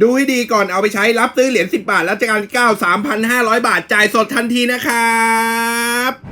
ดูให้ดีก่อนเอาไปใช้รับซื้อเหรียญ10 บาทแล้วจะการ9 3,500 บาทจ่ายสดทันทีนะครับ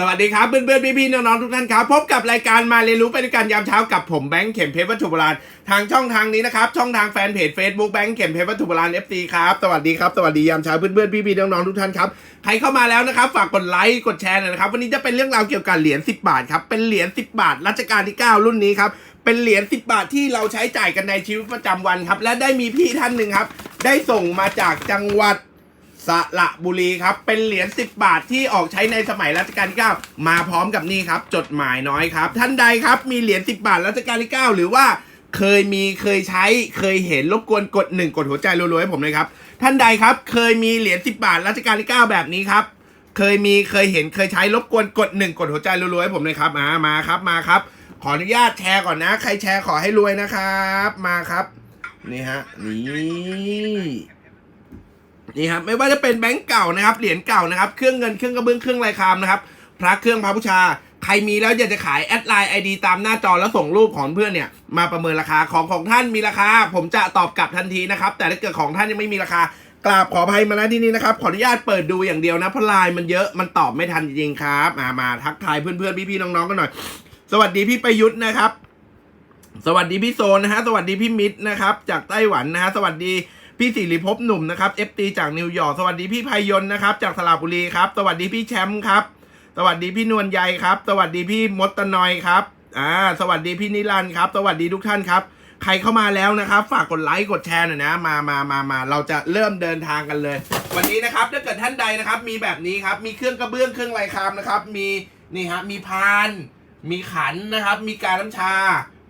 สวัสดีครับเพื่อนๆพี่ๆน้องๆทุกท่านครับ พบกับรายการมาเรียนรู้ไปด้วยกันยามเช้ากับผมแบงค์เข็มเพชรวัตถุโบราณทางช่องทางนี้นะครับ ช่องทางแฟนเพจ Facebook แบงค์เข็มเพชรวัตถุโบราณ FT ครับสวัสดีครับสวัสดียามเช้าเพื่อนๆพี่ๆน้องๆทุกท่านครับใครเข้ามาแล้วนะครับฝากกดไลค์กดแชร์หน่อยนะครับวันนี้จะเป็นเรื่องราวเกี่ยวกับเหรียญ10 บาทครับเป็นเหรียญ10 บาทรัชกาลที่ 9 รุ่นนี้ครับเป็นเหรียญ10 บาทที่เราใช้จ่ายกันในชีวิตประจำวันครับและได้มีพี่ท่านหนึ่งครับได้ส่งมาจากจังหวัด สระบุรีครับ เป็นเหรียญ 10 บาทที่ออกใช้ในสมัยรัชกาลที่ 9 มาพร้อมกับนี่ครับ จดหมายน้อยครับ ท่านใดครับมีเหรียญ 10 บาทรัชกาลที่ 9 หรือว่าเคยมีเคยใช้เคยเห็นรบกวนกดหนึ่งกดหัวใจรัวๆให้ผมเลยครับ ท่านใดครับเคยมีเหรียญ 10 บาทรัชกาลที่ 9 แบบนี้ครับ เคยมีเคยเห็นเคยใช้รบกวนกดหนึ่งกดหัวใจรัวๆให้ผมเลยครับ มามาครับมาครับ ขออนุญาตแชร์ก่อนนะ ใครแชร์ขอให้รวยนะครับ มาครับ นี่ฮะนี่ นี่ครับไม่ว่าจะเป็นแบงก์เก่านะครับเหรียญเก่านะครับเครื่องเงินเครื่องกระเบื้องเครื่องลายคามนะครับพระเครื่องพระบูชาใครมีแล้วอยากจะขายแอดไลน์ไอดีตามหน้าจอแล้วส่งรูปของเพื่อนเนี่ยมาประเมินราคาของของท่านมีราคา ผมจะตอบกลับทันทีนะครับ แต่ถ้าเกิดของท่านยังไม่มีราคากราบขออภัยมาณที่นี้นะครับ ขออนุญาตเปิดดูอย่างเดียวนะเพราะไลน์มันเยอะมันตอบไม่ทันจริงครับมามาทักทายเพื่อนๆพี่ๆน้องๆกันหน่อย สวัสดีพี่ประยุทธ์นะครับ สวัสดีพี่โซนนะฮะสวัสดีพี่มิตรนะครับ จากไต้หวันนะฮะสวัสดี พี่สิริภพหนุ่มนะครับ FT จากนิวยอร์กสวัสดีพี่พายนนะครับ จากสระบุรีครับ สวัสดีพี่แชมป์ครับ สวัสดีพี่นวลใยครับ สวัสดีพี่มดตะนอยครับอ่าสวัสดีพี่นิรันดร์ครับ สวัสดีทุกท่านครับ ใครเข้ามาแล้วนะครับ ฝากกดไลค์กดแชร์หน่อยนะมามามามาเราจะเริ่มเดินทางกันเลย วันนี้นะครับถ้าเกิดท่านใดนะครับ มีแบบนี้ครับมีเครื่องกระเบื้องเครื่องลายคามนะครับ มีนี่ฮะมีพาน มีขันนะครับ มีการน้ำชา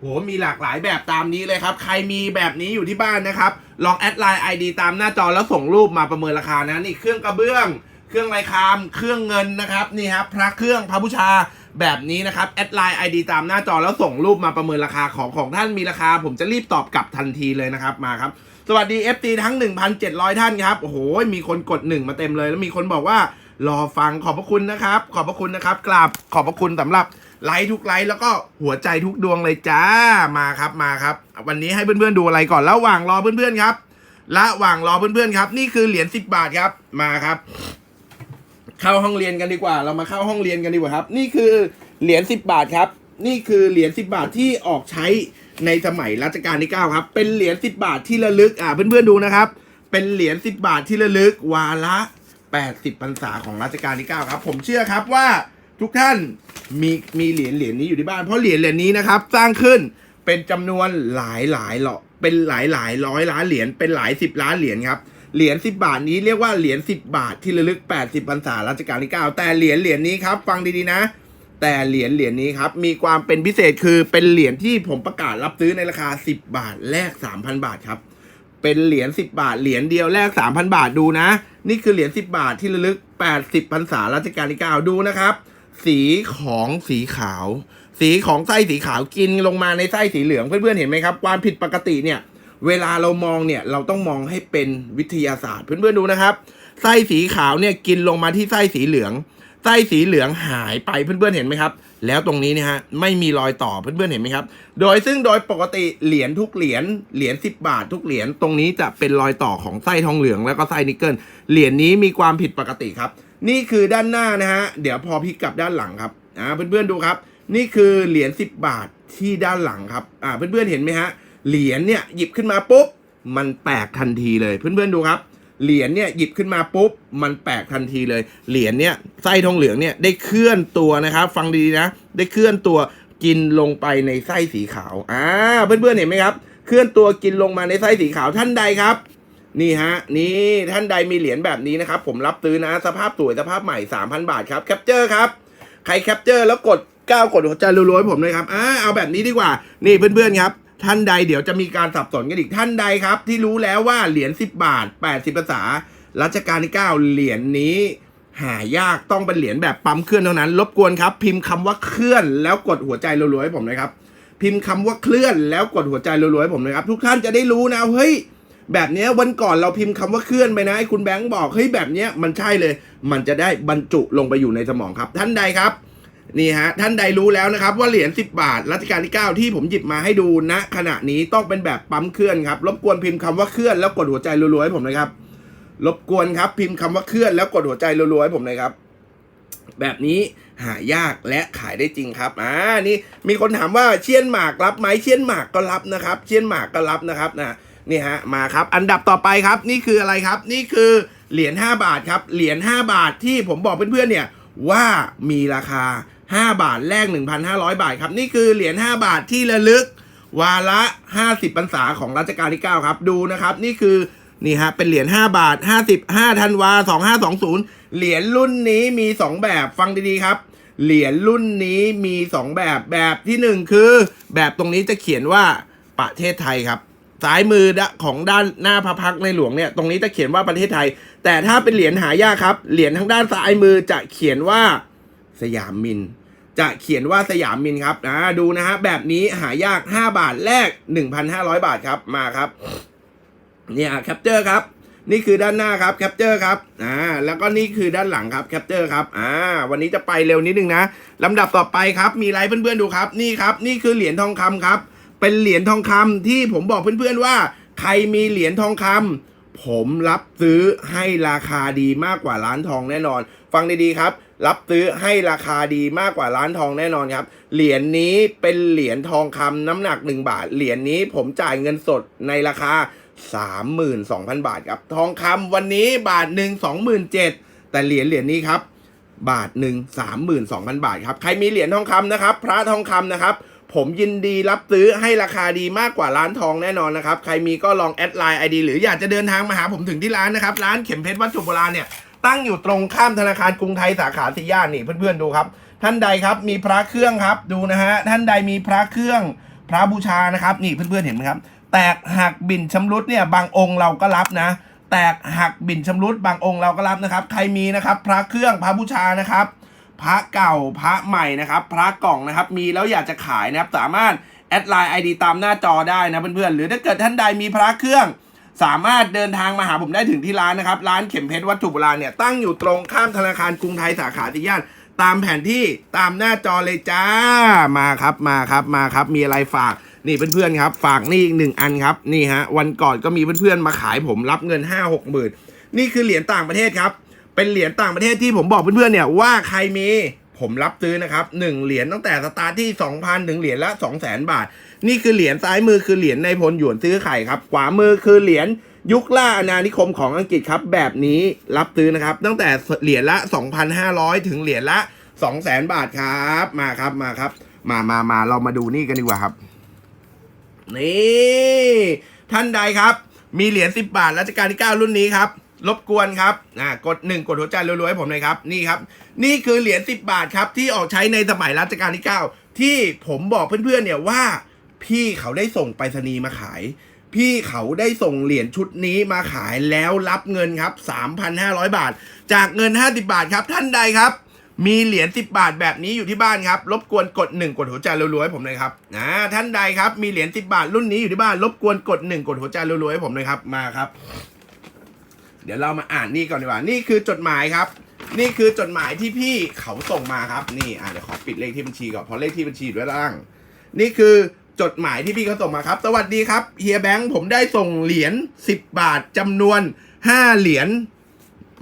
โหมีหลากหลายแบบตามนี้เลยครับ ใครมีแบบนี้อยู่ที่บ้านนะครับ ลองแอดไลน์ ID ตามหน้าจอแล้วส่งรูปมาประเมินราคานะ นี่เครื่องกระเบื้อง เครื่องลายคาม เครื่องเงินนะครับ นี่ครับพระเครื่องพระบูชาแบบนี้นะครับ แอดไลน์ ID ตามหน้าจอแล้วส่งรูปมาประเมินราคาของของท่านมีราคา ผมจะรีบตอบกลับทันทีเลยนะครับมาครับ สวัสดี FT ทั้ง 1,700 ท่านครับ โอ้โห มีคนกดหนึ่งมาเต็มเลย แล้วมีคนบอกว่ารอฟังขอบพระคุณนะครับ ขอบพระคุณนะครับกราบขอบพระคุณสำหรับ ไลค์ทุกไลค์แล้วก็หัวใจทุกดวงเลยจ้ามาครับมาครับ วันนี้ให้เพื่อนๆดูอะไรก่อนระหว่างรอเพื่อนๆครับระหว่างรอเพื่อนๆครับ นี่คือเหรียญ10บบาทครับมาครับ เข้าห้องเรียนกันดีกว่า เรามาเข้าห้องเรียนกันดีกว่าครับ นี่คือเหรียญ10บบาทครับ นี่คือเหรียญ10บาทที่ออกใช้ในสมัยรัชกาลที่ 9 ครับ เป็นเหรียญ10 บาทที่ระลึก อ่าเพื่อนๆดูนะครับ เป็นเหรียญ10 บาทที่ระลึก วาระ 80พรรษาของรัชกาลที่ 9 ครับ ผมเชื่อครับว่า ทุกท่านมีมีเหรียญเหรียญนี้อยู่ที่บ้าน เพราะเหรียญเหรียญนี้นะครับ สร้างขึ้นเป็นจำนวนหลายหลายหลอเป็นหลายหลายร้อยล้านเหรียญเป็นหลายสิบล้านเหรียญครับเหรียญ10 บาทนี้เรียกว่าเหรียญ10 บาทที่ระลึก 80พรรษารัชกาลที่ 9 แต่เหรียญเหรียญนี้ครับ ฟังดีๆนะ แต่เหรียญเหรียญนี้ครับ มีความเป็นพิเศษคือเป็นเหรียญที่ผมประกาศรับซื้อในราคา 10 บาทแลก 3,000 บาทครับ เป็นเหรียญ10 บาท เหรียญเดียวแลก 3,000 บาทดูนะ นี่คือเหรียญ10 บาทที่ระลึก 80พรรษารัชกาลที่ 9 ดูนะครับ สีของสีขาว สีของไส้สีขาวกินลงมาในไส้สีเหลืองเพื่อนๆเห็นไหมครับ ความผิดปกติเนี่ย เวลาเรามองเนี่ยเราต้องมองให้เป็นวิทยาศาสตร์เพื่อนๆดูนะครับไส้สีขาวเนี่ยกินลงมาที่ไส้สีเหลืองไส้สีเหลืองหายไปเพื่อนๆเห็นไหมครับ แล้วตรงนี้เนี่ยฮะไม่มีรอยต่อเพื่อนๆเห็นไหมครับ โดยซึ่งโดยปกติเหรียญทุกเหรียญเหรียญ10 บาททุกเหรียญตรงนี้จะเป็นรอยต่อของไส้ทองเหลืองแล้วก็ไส้นิกเกิลเหรียญนี้มีความผิดปกติครับ นี่คือด้านหน้านะฮะ เดี๋ยวพอพลิกกลับด้านหลังครับ อ่า เพื่อนๆดูครับ นี่คือเหรียญ10 บาทที่ด้านหลังครับ อ่า เพื่อนๆเห็นไหมฮะ เหรียญเนี่ยหยิบขึ้นมาปุ๊บ มันแปลกทันทีเลย เพื่อนๆดูครับ เหรียญเนี่ยหยิบขึ้นมาปุ๊บ มันแปลกทันทีเลย เหรียญเนี่ยไส้ทองเหลืองเนี่ยได้เคลื่อนตัวนะครับ ฟังดีๆนะ ได้เคลื่อนตัวกินลงไปในไส้สีขาว อ่า เพื่อนๆเห็นไหมครับ เคลื่อนตัวกินลงมาในไส้สีขาวท่านใดครับ นี่ฮะ นี่ท่านใดมีเหรียญแบบนี้นะครับ ผมรับซื้อนะ สภาพสวยสภาพใหม่ 3,000 บาทครับแคปเจอร์ครับ ใครแคปเจอร์แล้วกดก้าวกดหัวใจรัวๆผมเลยครับอ่าเอาแบบนี้ดีกว่า นี่เพื่อนๆครับ ท่านใดเดี๋ยวจะมีการสับสนกันอีกท่านใดครับ ที่รู้แล้วว่าเหรียญ10 บาท 80ภาษารัชกาลที่ 9 เหรียญนี้ หายากต้องเป็นเหรียญแบบปั๊มเคลื่อนเท่านั้น รบกวนครับ พิมพ์คำว่าเคลื่อนแล้วกดหัวใจรัวๆให้ผมหนะครับ พิมพ์คำว่าเคลื่อนแล้วกดหัวใจรัวๆให้ผมหนะครับ ทุกท่านจะได้รู้นะเฮ้ย แบบนี้วันก่อนเราพิมพ์คำว่าเคลื่อนไปนะไอ้คุณแบงค์บอกเฮ้ยแบบนี้มันใช่เลย มันจะได้บรรจุลงไปอยู่ในสมองครับ ท่านใดครับนี่ฮะท่านใดรู้แล้วนะครับ ว่าเหรียญ10 บาทรัชกาลที่ 9 ที่ผมหยิบมาให้ดูณขณะนี้ต้องเป็นแบบปั๊มเคลื่อนครับรบกวนพิมพ์คำว่าเคลื่อนแล้วกดหัวใจรัวๆให้ผมนะครับรบกวนครับ พิมพ์คำว่าเคลื่อนแล้วกดหัวใจรัวๆให้ผมน่อยครับ แบบนี้หายากและขายได้จริงครับอ่านี่มีคนถามว่าเชียนหมากรับไหมเชียนหมากก็รับนะครับ เชียนหมากก็รับนะครับนะ นี่ฮะมาครับ อันดับต่อไปครับ นี่คืออะไรครับ นี่คือเหรียญ5บาทครับ เหรียญ5บาทที่ผมบอกเพื่อนๆเนี่ยว่ามีราคา 5 บาทแลก1,500 บาทครับ นี่คือเหรียญ5บาทที่ระลึก วาระ 50พรรษาของรัชกาลที่ 9 ครับดูนะครับ นี่คือนี่ฮะเป็นเหรียญ5บาท 55ธันวา2520 เหรียญรุ่นนี้มี 2 แบบฟังดีๆครับ เหรียญรุ่นนี้มี 2 แบบแบบทีหนึ่1 คือ แบบตรงนี้จะเขียนว่าประเทศไทยครับ ซ้ายมือของด้านหน้าพระพักในหลวงเนี่ย ตรงนี้จะเขียนว่าประเทศไทย แต่ถ้าเป็นเหรียญหายากครับ เหรียญทางด้านซ้ายมือจะเขียนว่าสยามมิน จะเขียนว่าสยามมินครับอ่าดูนะฮะแบบนี้หายาก 5 บาทแรก 1,500 บาทครับมาครับเนี่ยแคปเจอร์ครับ นี่คือด้านหน้าครับแคปเจอร์ครับอ่าแล้วก็นี่คือด้านหลังครับแคปเจอร์ครับอ่าวันนี้จะไปเร็วนิดนึงนะลำดับต่อไปครับ มีอะไรเพื่อนๆดูครับ นี่ครับ นี่คือเหรียญทองคำครับ เป็นเหรียญทองคำที่ผมบอกเพื่อนๆว่า ใครมีเหรียญทองคำผมรับซื้อให้ราคาดีมากกว่าร้านทองแน่นอน ฟังดีๆครับ รับซื้อให้ราคาดีมากกว่าร้านทองแน่นอนครับ เหรียญนี้เป็นเหรียญทองคำน้ำหนัก 1 บาท เหรียญนี้ผมจ่ายเงินสดในราคา 32,000 บาทครับ ทองคำวันนี้บาทหนึ่ง27,000แต่เหรียญเหรียญนี้ครับบาทหนึ่ง32,000 บาทครับ ใครมีเหรียญทองคำนะครับ พระทองคำนะครับ ผมยินดีรับซื้อให้ราคาดีมากกว่าร้านทองแน่นอนนะครับ ใครมีก็ลองแอดไลน์ไอดีหรืออยากจะเดินทางมาหาผมถึงที่ร้านนะครับ ร้านเข็มเพชรวัตถุโบราณเนี่ยตั้งอยู่ตรงข้ามธนาคารกรุงไทยสาขาสี่ย่านนี่เพื่อนๆดูครับ ท่านใดครับมีพระเครื่องครับดูนะฮะท่านใดมีพระเครื่องพระบูชานะครับ นี่เพื่อนๆเห็นไหมครับ แตกหักบินชำรุดเนี่ยบางองค์เราก็รับนะ แตกหักบินชำรุดบางองค์เราก็รับนะครับ ใครมีนะครับ พระเครื่องพระบูชานะครับ พระเก่าพระใหม่นะครับ พระกล่องนะครับ มีแล้วอยากจะขายนะครับ สามารถแอดไลน์ไอดีตามหน้าจอได้นะเพื่อนๆ หรือถ้าเกิดท่านใดมีพระเครื่อง สามารถเดินทางมาหาผมได้ถึงที่ร้านนะครับ ร้านเข็มเพชรวัตถุโบราณเนี่ยตั้งอยู่ตรงข้ามธนาคารกรุงไทยสาขาที่ย่านตามแผนที่ตามหน้าจอเลยจ้ามาครับมาครับมาครับ มีอะไรฝากนี่เพื่อนๆครับ ฝากนี่อีกหนึ่งอันครับนี่ฮะวันก่อนก็มีเพื่อนๆมาขายผมรับเงินห้าหกหมื่นนี่คือเหรียญต่างประเทศครับ เป็นเหรียญต่างประเทศที่ผมบอกเพื่อนๆเนี่ยว่าใครมีผมรับซื้อนะครับหนึ่งเหรียญตั้งแต่สตาร์ทที่2,000ถึงเหรียญละ200,000บาท นี่คือเหรียญซ้ายมือคือเหรียญในพลหยวนซื้อไข่ครับขวามือคือเหรียญยุคล่าอาณานิคมของอังกฤษครับ แบบนี้รับซื้อนะครับ ตั้งแต่เหรียญละ 2,500 ถึงเหรียญละ 200,000 บาทครับ มาครับมาครับ มามามาเรามาดูนี่กันดีกว่าครับ นี่ ท่านใดครับ มีเหรียญ10 บาทรัชกาลที่ 9 รุ่นนี้ครับ รบกวนครับอ่ากดหนึ่งกดหัวใจรัวๆให้ผมเลยครับ นี่ครับ นี่คือเหรียญ10 บาทครับที่ออกใช้ในสมัยรัชกาลที่ 9 ที่ผมบอกเพื่อนๆเนี่ยว่า พี่เขาได้ส่งไปรษณีย์มาขาย พี่เขาได้ส่งเหรียญชุดนี้มาขายแล้วรับเงินครับ 3,500 บาท จากเงิน 50 บาทครับ ท่านใดครับ มีเหรียญ10 บาทแบบนี้อยู่ที่บ้านครับ รบกวนกด 1 กดหัวใจรัวๆให้ผมเลยครับอ่าท่านใดครับมีเหรียญ10 บาทรุ่นนี้อยู่ที่บ้าน รบกวนกด 1 กดหัวใจรัวๆให้ผมเลยครับมาครับ เดี๋ยวเรามาอ่านนี่ก่อนดีกว่า นี่คือจดหมายครับ นี่คือจดหมายที่พี่เขาส่งมาครับ นี่อ่าเดี๋ยวขอปิดเลขที่บัญชีก่อนเพราะเลขที่บัญชีด้านล่าง นี่คือจดหมายที่พี่เขาส่งมาครับ สวัสดีครับเฮียแบงค์ผมได้ส่งเหรียญ10 บาทจำนวน 5 เหรียญ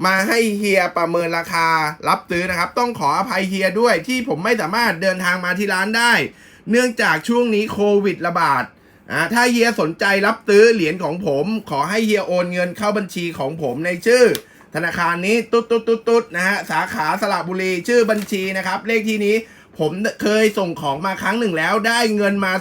มาให้เฮียประเมินราคารับซื้อนะครับ ต้องขออภัยเฮียด้วยที่ผมไม่สามารถเดินทางมาที่ร้านได้ เนื่องจากช่วงนี้โควิดระบาด อ่าถ้าเฮียสนใจรับซื้อเหรียญของผม ขอให้เฮียโอนเงินเข้าบัญชีของผมในชื่อ ธนาคารนี้ตุ๊ดตุ๊ดตุ๊ดตุ๊ดนะฮะสาขาสระบุรีชื่อบัญชีนะครับ เลขที่นี้ผมเคยส่งของมาครั้งหนึ่งแล้ว ได้เงินมา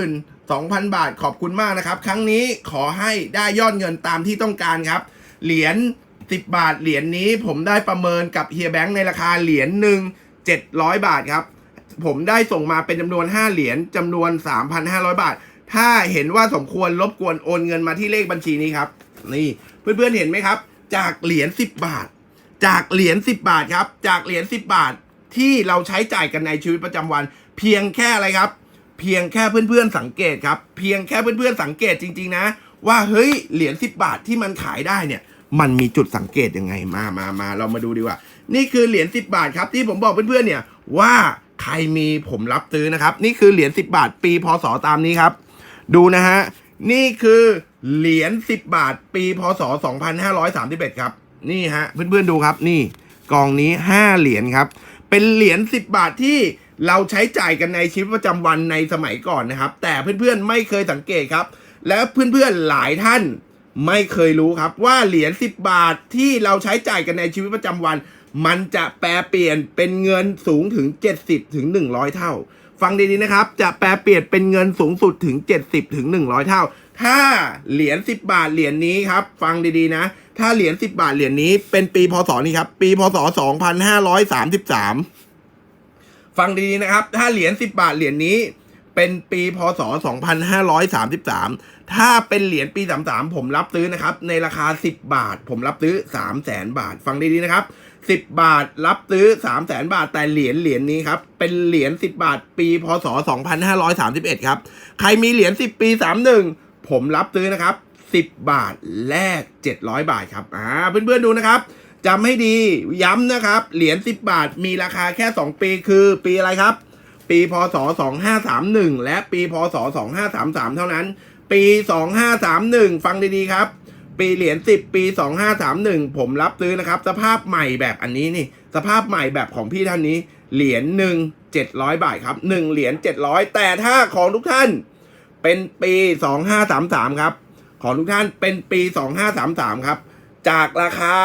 22,000 บาทขอบคุณมากนะครับ ครั้งนี้ขอให้ได้ยอดเงินตามที่ต้องการครับ เหรียญ10 บาทเหรียญนี้ผมได้ประเมินกับเฮียแบงค์ในราคาเหรียญหนึ่ง700 บาทครับ ผมได้ส่งมาเป็นจำนวน 5 เหรียญจำนวน 3,500 บาท ถ้าเห็นว่าสมควรรบกวนโอนเงินมาที่เลขบัญชีนี้ครับ นี่เพื่อนๆเห็นไหมครับ จากเหรียญ10บาท จากเหรียญ10บาทครับ จากเหรียญ10บาทที่เราใช้จ่ายกันในชีวิตประจำวัน เพียงแค่อะไรครับ เพียงแค่เพื่อนๆสังเกตครับ เพียงแค่เพื่อนๆสังเกตจริง ๆ นะ ว่าเฮ้ยเหรียญ10บาทที่มันขายได้เนี่ย มันมีจุดสังเกตยังไงมามามาเรามาดูดีกว่า นี่คือเหรียญ10บาทครับที่ผมบอกเพื่อนๆเนี่ยว่าใครมีผมรับซื้อนะครับ นี่คือเหรียญ10บาท ปีพศตามนี้ครับ ดูนะฮะ นี่คือเหรียญ10 บาท ปีพศ 2531 ครับ นี่ฮะ เพื่อนๆดูครับ นี่กองนี้ 5 เหรียญครับ เป็นเหรียญ10 บาทที่เราใช้จ่ายกันในชีวิตประจำวันในสมัยก่อนนะครับ แต่เพื่อนๆไม่เคยสังเกตครับ และเพื่อนๆหลายท่านไม่เคยรู้ครับว่าเหรียญ10 บาทที่เราใช้จ่ายกันในชีวิตประจำวัน มันจะแปลเปลี่ยนเป็นเงินสูงถึง 70ถึง100 เท่า ฟังดีๆนะครับ จะแปลเปลี่ยนเป็นเงินสูงสุดถึง 70ถึง100 เท่า ถ้าเหรียญ10 บาทเหรียญนี้ครับ ฟังดีๆนะ ถ้าเหรียญ10 บาทเหรียญนี้เป็นปีพศนี้ครับ ปีพศ 2533 ฟังดีๆนะครับ ถ้าเหรียญ10 บาทเหรียญนี้เป็นปีพศ 2533 ถ้าเป็นเหรียญปี 33 ผมรับซื้อนะครับ ในราคา 10 บาท ผมรับซื้อ 3 0 0แสนบาท ฟังดีๆนะครับ 10 บาท รับซื้อ 3 0 0แสนบาท แต่เหรียญเหรียญนี้ครับ เป็นเหรียญ10 บาท ปี พศ 2531 ครับ ใครมีเหรียญ10 ปี 31 ผมรับซื้อนะครับ 10 บาทแลก 700 บาทครับ อ่า เพื่อนๆดูนะครับจำให้ดีย้ำนะครับ เหรียญ10 บาทมีราคาแค่ 2 ปีคือปีอะไรครับ ปี พศ 2531 และปี พศ 2533 เท่านั้น ปี 2531 ฟังดีๆครับ ปีเหรียญ10ปี2531ผมรับซื้อนะครับ สภาพใหม่แบบอันนี้นี่ สภาพใหม่แบบของพี่ท่านนี้ เหรียญหนึ่ง700บาทครับ1เหรียญ700แต่ถ้าของทุกท่าน เป็นปี2533ครับ ของทุกท่านเป็นปี2533ครับ จากราคา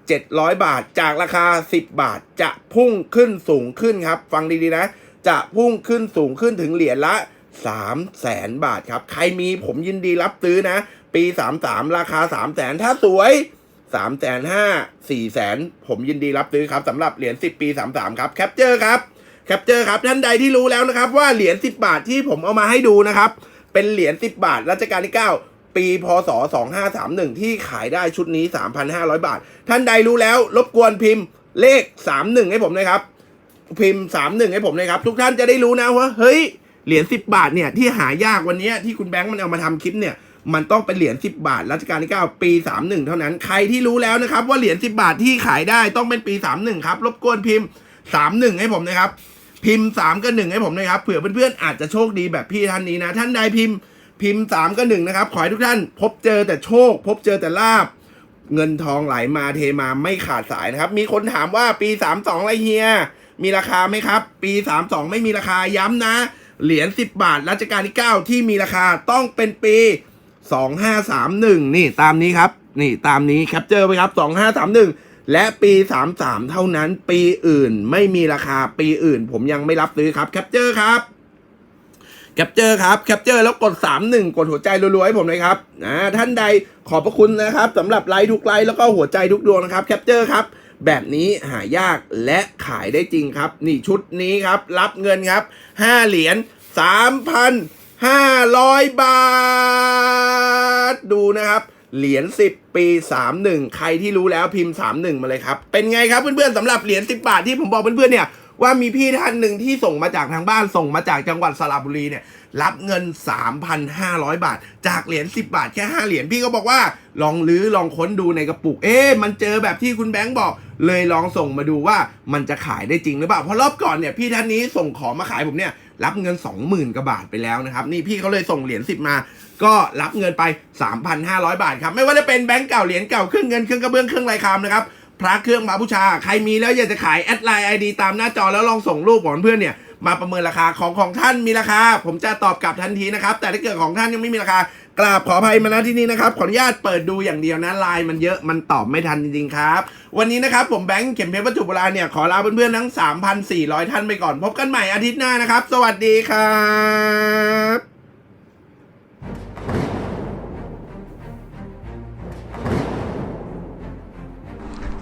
700บาท จากราคา10บาทจะพุ่งขึ้นสูงขึ้นครับ ฟังดีๆนะ จะพุ่งขึ้นสูงขึ้นถึงเหรียญละ3แสนบาทครับ ใครมีผมยินดีรับซื้อนะ ปี33ราคา3แสนถ้าสวย3แสน5 4แสนผมยินดีรับซื้อครับสำหรับเหรียญ10ปี33ครับแคปเจอร์ครับแคปเจอร์ครับท่านใดที่รู้แล้วนะครับ ว่าเหรียญ10บาทที่ผมเอามาให้ดูนะครับ เป็นเหรียญ10บาทรัชกาลที่9ปีพศ2531 ที่ขายได้ชุดนี้ 3,500 บาท ท่านใดรู้แล้วรบกวนพิมพ์เลข 31 ให้ผมนะครับ พิมพ์ 31 ให้ผมนะครับ ทุกท่านจะได้รู้นะว่า เฮ้ย เหรียญ 10 บาทเนี่ย ที่หายากวันนี้ที่คุณแบงค์มันเอามาทำคลิปเนี่ย มันต้องเป็นเหรียญ10 บาทรัชกาลที่ 9 ปี 31 เท่านั้น ใครที่รู้แล้วนะครับ ว่าเหรียญ10 บาทที่ขายได้ต้องเป็นปี 31 ครับ รบกวนพิมพ์ 31 ให้ผมนะครับ พิมพ์ 3 กับ 1 ให้ผมนะครับ เผื่อเพื่อนๆอาจจะโชคดีแบบพี่ท่านนี้นะ ท่านใดพิมพ์พิมพ์ 3 กับ 1 นะครับ ขอให้ทุกท่าน พบเจอแต่โชค พบเจอแต่ลาบ เงินทองไหลมาเทมาไม่ขาดสายนะครับ มีคนถามว่าปี 32อะไรเฮีย มีราคาไหมครับ ปี 32 ไม่มีราคา ย้ำนะ เหรียญ10 บาทรัชกาลที่ 9 ที่มีราคาต้องเป็นปี 2531นี่ตามนี้ครับ นี่ตามนี้แคปเจอร์ไปครับ2531และปี 33 เท่านั้น ปีอื่นไม่มีราคาปีอื่น ผมยังไม่รับซื้อครับแคปเจอร์ครับแคปเจอร์ครับแคปเจอร์แล้วกด 31 กดหัวใจรัวๆให้ผมเลยครับนะท่านใดขอบพระคุณนะครับสำหรับไลค์ทุกไลค์แล้วก็หัวใจทุกดวงนะครับแคปเจอร์ครับ แบบนี้หายากและขายได้จริงครับ นี่ชุดนี้ครับ รับเงินครับ 5 เหรียญ 500 บาท ดูนะครับ เหรียญ10 ปี 31 ใครที่รู้แล้วพิมพ์ 31 มาเลยครับ เป็นไงครับเพื่อนๆสำหรับเหรียญ10 บาทที่ผมบอกเพื่อนๆเนี่ยว่ามีพี่ท่านหนึ่งที่ส่งมาจากทางบ้านส่งมาจากจังหวัดสระบุรีเนี่ยรับเงิน 3,500 บาท จากเหรียญ10 บาทแค่ 5 เหรียญพี่ก็บอกว่า ลองลื้อลองค้นดูในกระปุก เอ๊ะมันเจอแบบที่คุณแบงค์บอก เลยลองส่งมาดูว่ามันจะขายได้จริงหรือเปล่าเพราะรอบก่อนเนี่ยพี่ท่านนี้ส่งของมาขายผมเนี่ย รับเงิน 20,000กว่าบาทไปแล้วนะครับนี่พี่เขาเลยส่งเหรียญ10 มา ก็รับเงินไป 3,500 บาทครับ ไม่ว่าจะเป็นแบงก์เก่าเหรียญเก่าเครื่องเงินเครื่องกระเบื้องเครื่องลายคำนะครับพระเครื่องมาบูชา ใครมีแล้วอยากจะขายแอดไลน์ไอดีตามหน้าจอแล้วลองส่งรูปของเพื่อนเนี่ยมาประเมินราคาของของท่านมีราคา ผมจะตอบกลับทันทีนะครับ แต่ถ้าเกิดของท่านยังไม่มีราคา กราบขออภัยมาณที่นี้นะครับ ขออนุญาตเปิดดูอย่างเดียวนะไลน์มันเยอะมันตอบไม่ทันจริงๆครับ วันนี้นะครับผมแบงค์เข็มเพชรวัตถุโบราณเนี่ย ขอลาเพื่อนๆทั้ง 3,400 ท่านไปก่อน พบกันใหม่อาทิตย์หน้านะครับ สวัสดีครับ